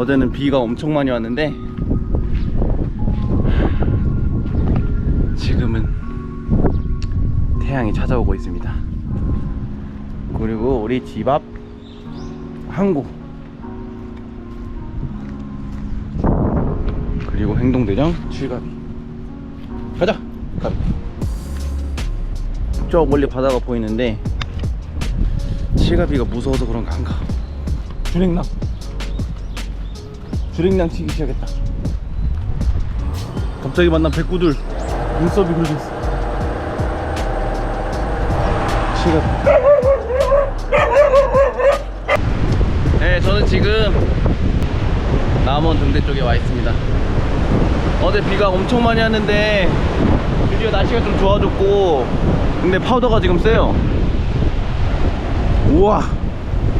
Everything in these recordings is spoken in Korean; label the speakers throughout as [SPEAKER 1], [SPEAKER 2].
[SPEAKER 1] 어제는 비가 엄청 많이 왔는데 지금은 태양이 찾아오고 있습니다. 그리고 우리 집 앞 항구 그리고 행동대장 칠갑이 가자! 가자 저 멀리 바다가 보이는데 칠갑이가 무서워서 그런가 안가. 주랭랑 주랭랑 치기 시작했다. 갑자기 만난 백구들 눈썹이 굴렸어. 칠갑이 네 저는 지금 남원 등대 쪽에 와 있습니다. 어제 비가 엄청 많이 왔는데 드디어 날씨가 좀 좋아졌고 근데 파우더가 지금 세요. 우와.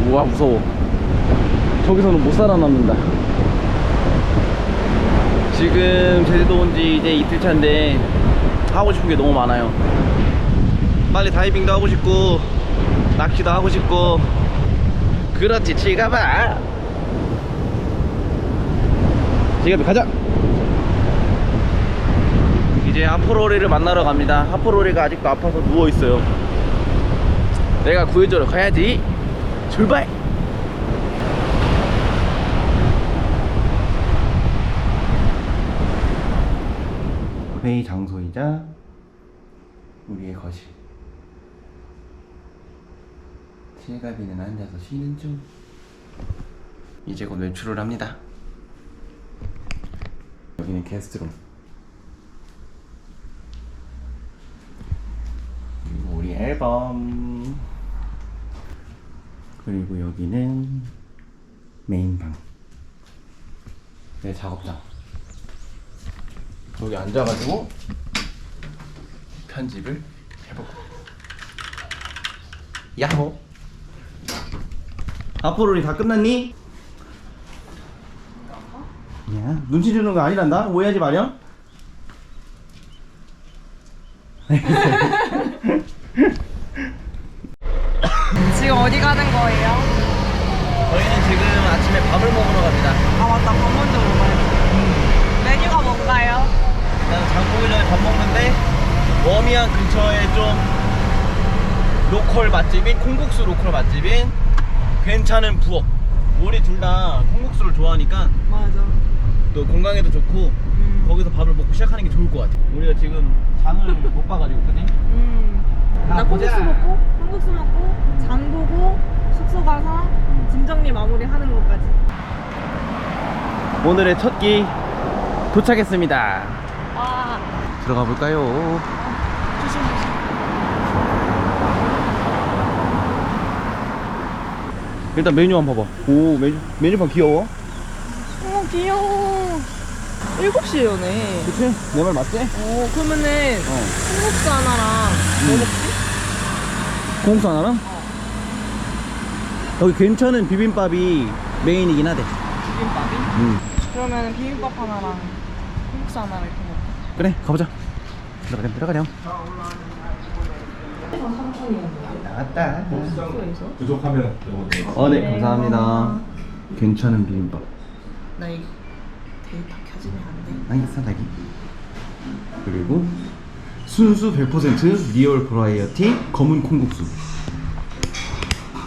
[SPEAKER 1] 우와 무서워. 저기서는 못 살아남는다 지금 제주도 온 지 이제 이틀 차인데 하고 싶은 게 너무 많아요. 빨리 다이빙도 하고 싶고 낚시도 하고 싶고. 그렇지 지가봐. 지갑이 가자. 이제 하프로리를 만나러 갑니다. 하프로리가 아직도 아파서 누워있어요. 내가 구해주러 가야지. 출발 회의 장소이자 우리의 거실. 실가비는 앉아서 쉬는 중. 이제 곧 외출을 합니다. 여기는 게스트룸. 그리고 우리 앨범. 그리고 여기는 메인방. 내 작업장 여기 앉아가지고 편집을 해보고 야호. 앞으로 다 끝났니? 야 눈치 주는 거 아니란다? 오해하지 마렴.
[SPEAKER 2] 지금 어디 가는 거예요?
[SPEAKER 1] 저희는 지금 아침에 밥을 먹으러 갑니다.
[SPEAKER 2] 아 맞다. 밥 먼저 먹어요. 메뉴가 뭔가요?
[SPEAKER 1] 일단 장 보기 전에 밥 먹는데 워미안 근처에 좀 로컬 맛집인 콩국수 로컬 맛집인 괜찮은 부엌. 우리 둘 다 콩국수를 좋아하니까
[SPEAKER 2] 맞아.
[SPEAKER 1] 또 건강에도 좋고
[SPEAKER 2] 음.
[SPEAKER 1] 거기서 밥을 먹고 시작하는 게 좋을 것 같아. 우리가 지금 장을 못 봐가지고 그지?
[SPEAKER 2] 음. 나 콩국수 먹고 콩국수 먹고 장 보고 숙소 가서 짐 정리 마무리 하는 것까지.
[SPEAKER 1] 오늘의 첫 끼 도착했습니다.
[SPEAKER 2] 와
[SPEAKER 1] 들어가 볼까요?
[SPEAKER 2] 조심 조심
[SPEAKER 1] 일단 메뉴 한번 봐봐 오 메뉴, 메뉴판 귀여워
[SPEAKER 2] 어 귀여워 7시에 여네
[SPEAKER 1] 그치? 내 말 맞지?
[SPEAKER 2] 어 그러면은
[SPEAKER 1] 어
[SPEAKER 2] 콩국수 하나랑 뭐 먹지?
[SPEAKER 1] 콩국수 하나랑? 여기 괜찮은 비빔밥이 메인이긴 하대
[SPEAKER 2] 비빔밥이?
[SPEAKER 1] 음.
[SPEAKER 2] 그러면은 비빔밥 하나랑 콩국수 하나랑 이렇게
[SPEAKER 1] 그래 가보자 들어가렴 들어가렴 나왔다?
[SPEAKER 3] 부족하면
[SPEAKER 1] 어네
[SPEAKER 2] 네,
[SPEAKER 1] 감사합니다. 괜찮은 비빔밥
[SPEAKER 2] 나 이거 데이터 켜지면 안 돼?
[SPEAKER 1] 알겠어 자기 그리고 순수 100% 리얼 브라이어티 검은 콩국수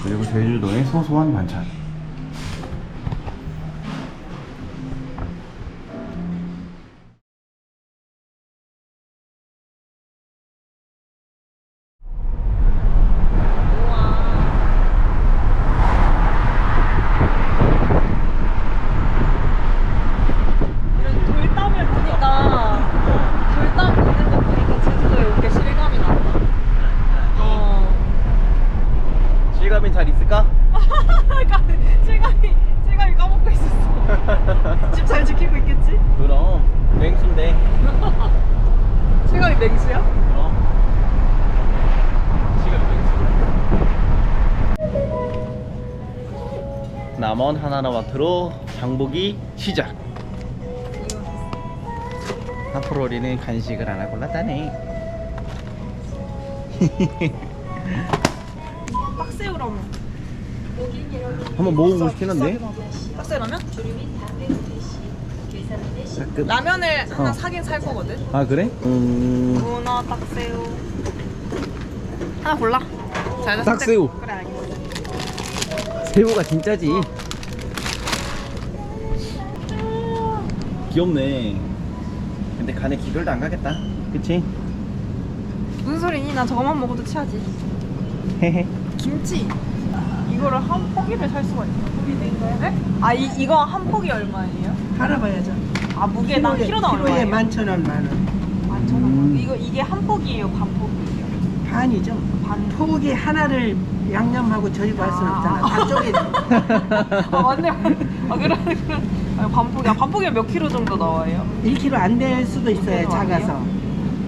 [SPEAKER 1] 그리고 제주도의 소소한 반찬 냉수요? 남원 하나나마트로 장보기 시작. 앞으로 우리는 간식을 하나 골랐다네.
[SPEAKER 2] 빡세우라면.
[SPEAKER 1] 한번 먹어보고 싶긴 한데.
[SPEAKER 2] 빡세라면?
[SPEAKER 1] 가끔.
[SPEAKER 2] 라면을 하나
[SPEAKER 1] 어.
[SPEAKER 2] 사긴 살 거거든.
[SPEAKER 1] 아 그래? 음.
[SPEAKER 2] 문어, 딱새우. 하나 골라. 자, 이제
[SPEAKER 1] 딱새우.
[SPEAKER 2] 그래 알겠어.
[SPEAKER 1] 새우가 진짜지. 귀엽네. 근데 간에 기별도 안 가겠다. 그치?
[SPEAKER 2] 무슨 소리니? 나 저거만 먹어도 취하지.
[SPEAKER 1] 헤헤.
[SPEAKER 2] 김치. 이거를 한 포기를 살 수가 있 나? 네? 아 이, 이거 한 포기 얼마예요?
[SPEAKER 3] 알아봐야죠.
[SPEAKER 2] 아 무게당 키로당
[SPEAKER 3] 키로에
[SPEAKER 2] 얼마예요?
[SPEAKER 3] 만천 원, 만 원.
[SPEAKER 2] 만천 원.
[SPEAKER 1] 음.
[SPEAKER 2] 이거 이게 한 포기예요, 반 포기예요?
[SPEAKER 3] 반이죠.
[SPEAKER 2] 반.
[SPEAKER 3] 포기 하나를 양념하고 절이고 할 수는 없잖아. 다 쪼개.
[SPEAKER 2] 아 맞네. 아 그래 그래. 아, 반 포기. 아, 반 포기면 몇 킬로 정도 나와요?
[SPEAKER 3] 1kg 안 될 수도 있어요. 작아서.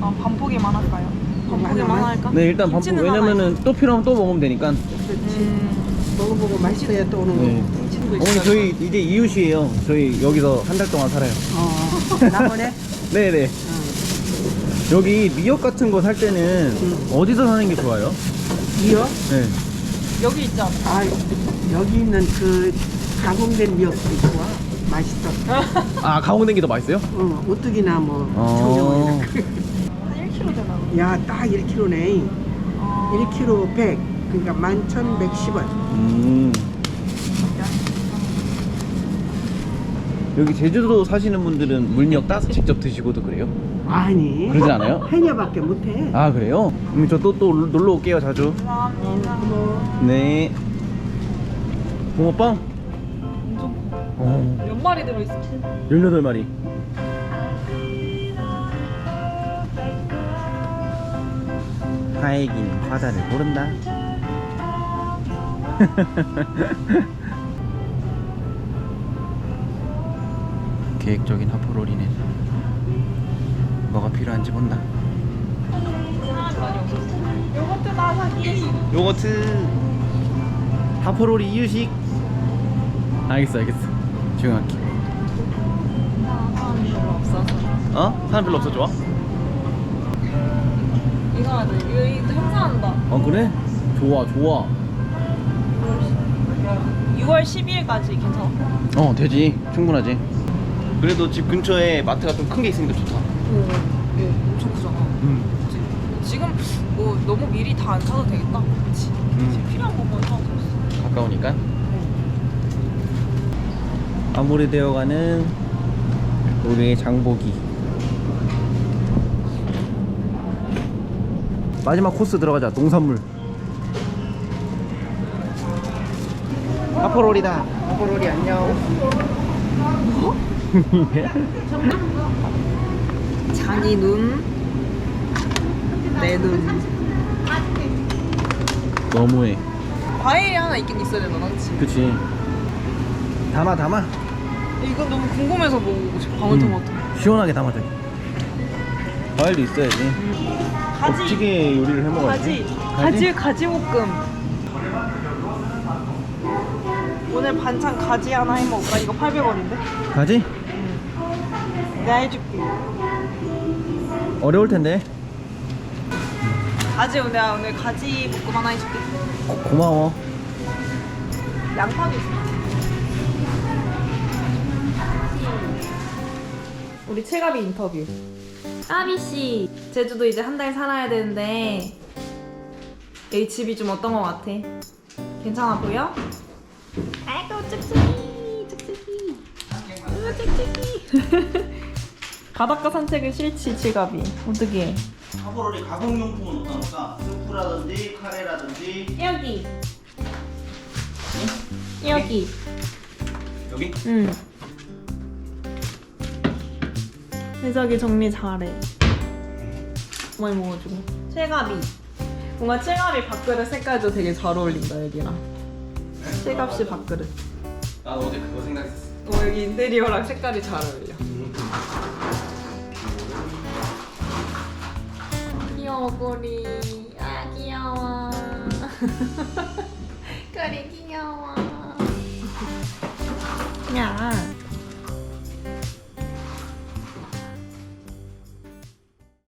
[SPEAKER 2] 아, 반 포기만 할까요? 반
[SPEAKER 3] 음,
[SPEAKER 2] 포기만
[SPEAKER 3] 하나만?
[SPEAKER 2] 할까?
[SPEAKER 1] 네 일단
[SPEAKER 2] 김치는 하나
[SPEAKER 1] 왜냐면은 또 필요하면 또 먹으면 되니까.
[SPEAKER 3] 그렇지.
[SPEAKER 2] 음.
[SPEAKER 3] 먹어보고 맛있어야 또 오는
[SPEAKER 1] 네.
[SPEAKER 3] 친구
[SPEAKER 1] 어머니
[SPEAKER 3] 있어요.
[SPEAKER 1] 저희 이제 이웃이에요. 저희 여기서 한 달 동안 살아요.
[SPEAKER 3] 어. 나보네.
[SPEAKER 1] 네네.
[SPEAKER 3] 어.
[SPEAKER 1] 여기 미역 같은 거 살 때는
[SPEAKER 3] 음.
[SPEAKER 1] 어디서 사는 게 좋아요?
[SPEAKER 3] 미역?
[SPEAKER 1] 네.
[SPEAKER 2] 여기 않아?
[SPEAKER 3] 아 여기 있는 그 가공된 미역도 좋아. 맛있어.
[SPEAKER 1] 아 가공된 게 더 맛있어요?
[SPEAKER 3] 어, 오뚜기나 뭐
[SPEAKER 1] 어.
[SPEAKER 3] 청정원.
[SPEAKER 2] 1kg 되나?
[SPEAKER 3] 야, 딱 1kg네.
[SPEAKER 2] 아.
[SPEAKER 3] 1kg 100. 그러니까 11,110원.
[SPEAKER 1] 음. 여기 제주도 사시는 분들은 물미역 따서 직접 드시고도 그래요?
[SPEAKER 3] 아니.
[SPEAKER 1] 그러지 않아요?
[SPEAKER 3] 해녀밖에 못해.
[SPEAKER 1] 아 그래요? 음, 저또 또 놀러 올게요 자주. 네. 붕어빵?
[SPEAKER 2] 엄청 커.
[SPEAKER 1] 어.
[SPEAKER 2] 몇 마리 들어있어?
[SPEAKER 1] 18마리. 화액인 화자를 모른다. 계획적인 하프롤이네. 뭐가 필요한지 본다.
[SPEAKER 2] 요거트 나 사기.
[SPEAKER 1] 요거트 하프롤이 이유식. 알겠어, 알겠어. 조용할게.
[SPEAKER 2] 사람이 별로 없어서.
[SPEAKER 1] 어? 사람 별로 없어 좋아?
[SPEAKER 2] 이거 하자. 이거, 이거 행사한다.
[SPEAKER 1] 어 그래? 좋아, 좋아.
[SPEAKER 2] 6월 12일까지 괜찮아?
[SPEAKER 1] 어 되지 충분하지 그래도 집 근처에 마트가 좀 큰 게 있으니까 좋다
[SPEAKER 2] 오, 오, 엄청 크잖아.
[SPEAKER 1] 음.
[SPEAKER 2] 그치? 지금 뭐 너무 미리 다 안 사도 되겠다. 그치?
[SPEAKER 1] 음.
[SPEAKER 2] 지금 필요한 것만 사도 됐어.
[SPEAKER 1] 가까우니까 마무리되어가는 우리의 장보기 마지막 코스 들어가자 농산물 하프롤이다 하프롤이 안녕
[SPEAKER 2] 자기 눈, 내 눈.
[SPEAKER 1] 너무해
[SPEAKER 2] 과일이 하나 있긴 있어야 되나, 그치?
[SPEAKER 1] 그치 담아 담아
[SPEAKER 2] 이건 너무 궁금해서 먹고 싶어. 방울토마토.
[SPEAKER 1] 음, 시원하게 담아줘 과일도 있어야지
[SPEAKER 2] 가지.
[SPEAKER 1] 찌개 요리를 해 먹어야지
[SPEAKER 2] 가지. 가지, 가지 볶음. 오늘 반찬 가지 하나 해 먹을까? 이거 800원인데?
[SPEAKER 1] 가지?
[SPEAKER 2] 내가 해줄게.
[SPEAKER 1] 어려울 텐데
[SPEAKER 2] 가지 오늘 내가 오늘 가지 볶음 하나 해줄게.
[SPEAKER 1] 고, 고마워
[SPEAKER 2] 양파도 있어. 우리 채가비 인터뷰. 까비 씨, 제주도 이제 한 달 살아야 되는데 여기 집이 좀 어떤 것 같아? 괜찮아 보여? 아이고 짝짝이, 짝짝이, 아이고 짝짝이. 바닷가 산책을 싫지 칠갑이. 어떻게? 해?
[SPEAKER 1] 하버롤이 가공용품은 어떤가? 스프라든지 카레라든지
[SPEAKER 2] 여기. 여기.
[SPEAKER 1] 여기?
[SPEAKER 2] 응. 해석이 정리 잘해. 많이 먹어주고. 칠갑이. 뭔가 칠갑이 밥그릇 색깔도 되게 잘 어울린다 여기랑. 칠갑씨 밥그릇.
[SPEAKER 1] 나 어제 그거 생각했어
[SPEAKER 2] 어 여기 인테리어랑 색깔이 잘 어울려. 귀여워 꼬리. 아 귀여워. 꼬리 귀여워. 야.